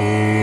Oh.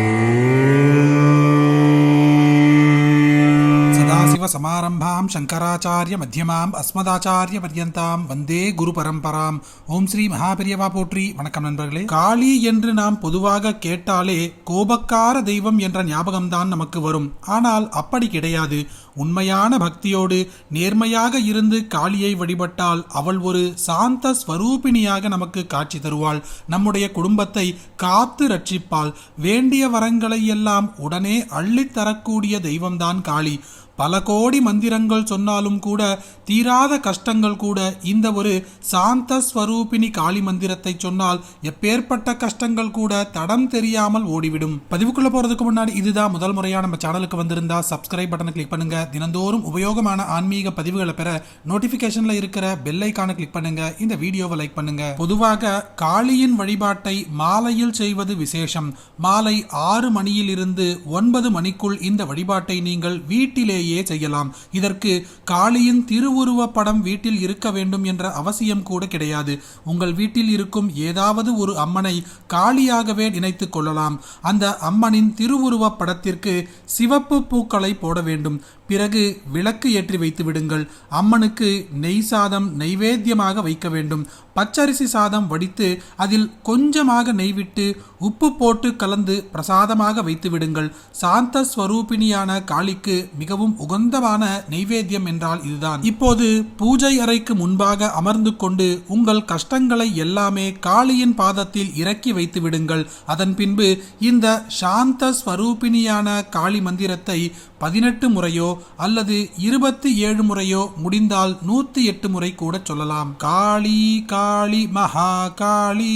சமாரம்பாம் Shankaracharya மத்தியமாம் அஸ்மதாச்சாரிய பர்யந்தாம் வந்தே குரு பரம்பராம் ஓம் ஸ்ரீ மகாபெரியவா போற்றி வணக்கம் நண்பர்களே. காளி என்று நாம் பொதுவாக கேட்டாலே கோபக்கார தெய்வம் என்ற ஞாபகம்தான் நமக்கு வரும். ஆனால் அப்படி கிடையாது. உண்மையான பக்தியோடு நேர்மையாக இருந்து காளியை வழிபட்டால் அவள் ஒரு சாந்த ஸ்வரூபிணியாக நமக்கு காட்சி தருவாள். நம்முடைய குடும்பத்தை காத்து ரட்சிப்பாள். வேண்டிய வரங்களை எல்லாம் உடனே அள்ளித்தரக்கூடிய தெய்வம்தான் காளி. பல கோடி மந்திரங்கள் சொன்னாலும் கூட தீராத கஷ்டங்கள் கூட இந்த ஒரு சாந்த ஸ்வரூபிணி காளி மந்திரத்தை சொன்னால் எப்பேற்பட்ட கஷ்டங்கள் கூட தடம் தெரியாமல் ஓடிவிடும். பதிவுக்குள்ள போறதுக்கு முன்னாடி இதுதான் முதல் முறையா நம்ம சேனலுக்கு வந்திருந்தா சப்ஸ்கிரைப் பட்டனை கிளிக் பண்ணுங்க. தினந்தோறும் உபயோகமான ஆன்மீக பதிவுகளை பெற நோட்டிபிகேஷன்ல இருக்கிற பெல் ஐக்கானை கிளிக் பண்ணுங்க. இந்த வீடியோவை லைக் பண்ணுங்க. பொதுவாக காளியின் வழிபாட்டை மாலையில் செய்வது விசேஷம். மாலை ஆறு மணியில் இருந்து ஒன்பது மணிக்குள் இந்த வழிபாட்டை நீங்கள் வீட்டிலே வீட்டிலேயே செய்யலாம். இதற்கு காளியின் திருவுருவ படம் வீட்டில் இருக்க வேண்டும் என்ற அவசியம் கூட கிடையாது. உங்கள் வீட்டில் இருக்கும் ஏதாவது ஒரு அம்மனை காளியாகவே நினைத்துக் கொள்ளலாம். அந்த அம்மனின் திருவுருவ படத்திற்கு சிவப்பு பூக்களை போட வேண்டும். பிறகு விளக்கு ஏற்றி வைத்து விடுங்கள். அம்மனுக்கு நெய் சாதம் நைவேத்தியமாக வைக்க வேண்டும். பச்சரிசி சாதம் வடித்து அதில் கொஞ்சமாக நெய் விட்டு உப்பு போட்டு கலந்து பிரசாதமாக வைத்து விடுங்கள். சாந்த ஸ்வரூபிணியான காளிக்கு மிகவும் உகந்தமான நெய்வேத்தியம் என்றால் இதுதான். இப்போது பூஜை அறைக்கு முன்பாக அமர்ந்து கொண்டு உங்கள் கஷ்டங்களை எல்லாமே காளியின் பாதத்தில் இறக்கி வைத்து விடுங்கள். அதன் பின்பு இந்த சாந்த ஸ்வரூபிணியான காளி மந்திரத்தை பதினெட்டு முறையோ அல்லது இருபத்தி ஏழு முறையோ முடிந்தால் நூத்தி எட்டு முறை கூட சொல்லலாம். காளி காளி மகா காளி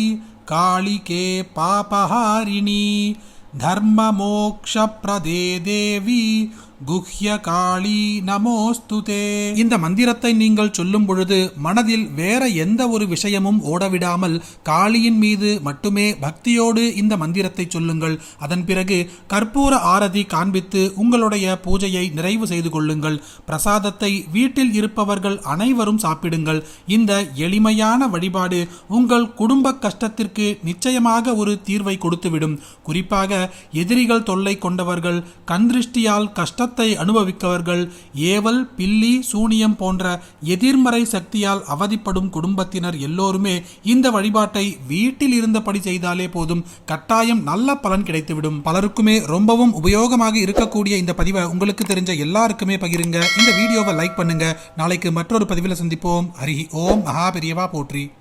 காளிகே பாபஹாரிணி தர்ம மோக்ஷ பிரதே தேவி குஹ்ய காளி நமோஸ்துதே இந்த மந்திரத்தை நீங்கள் சொல்லும் பொழுது மனதில் வேற எந்த ஒரு விஷயமும் ஓடவிடாமல் காளியின் மீது மட்டுமே பக்தியோடு இந்த மந்திரத்தை சொல்லுங்கள். அதன் பிறகு கற்பூர ஆரதி காண்பித்து உங்களுடைய பூஜையை நிறைவு செய்து கொள்ளுங்கள். பிரசாதத்தை வீட்டில் இருப்பவர்கள் அனைவரும் சாப்பிடுங்கள். இந்த எளிமையான வழிபாடு உங்கள் குடும்ப கஷ்டத்திற்கு நிச்சயமாக ஒரு தீர்வை கொடுத்துவிடும். குறிப்பாக எதிரிகள் தொல்லை கொண்டவர்கள் கண்திருஷ்டியால் கஷ்ட துன்பத்தை அனுபவிக்கவர்கள் ஏவல் பில்லி சூனியம் போன்ற எதிர்மறை சக்தியால் அவதிப்படும் குடும்பத்தினர் எல்லோருமே இந்த வழிபாட்டை வீட்டில் இருந்தபடி செய்தாலே போதும். கட்டாயம் நல்ல பலன் கிடைத்துவிடும். பலருக்குமே ரொம்பவும் உபயோகமாக இருக்கக்கூடிய இந்த பதிவை உங்களுக்கு தெரிஞ்ச எல்லாருக்குமே பகிருங்க. இந்த வீடியோவை லைக் பண்ணுங்க. நாளைக்கு மற்றொரு பதிவில் சந்திப்போம். ஹரி ஓம். மகா பெரியவா போற்றி.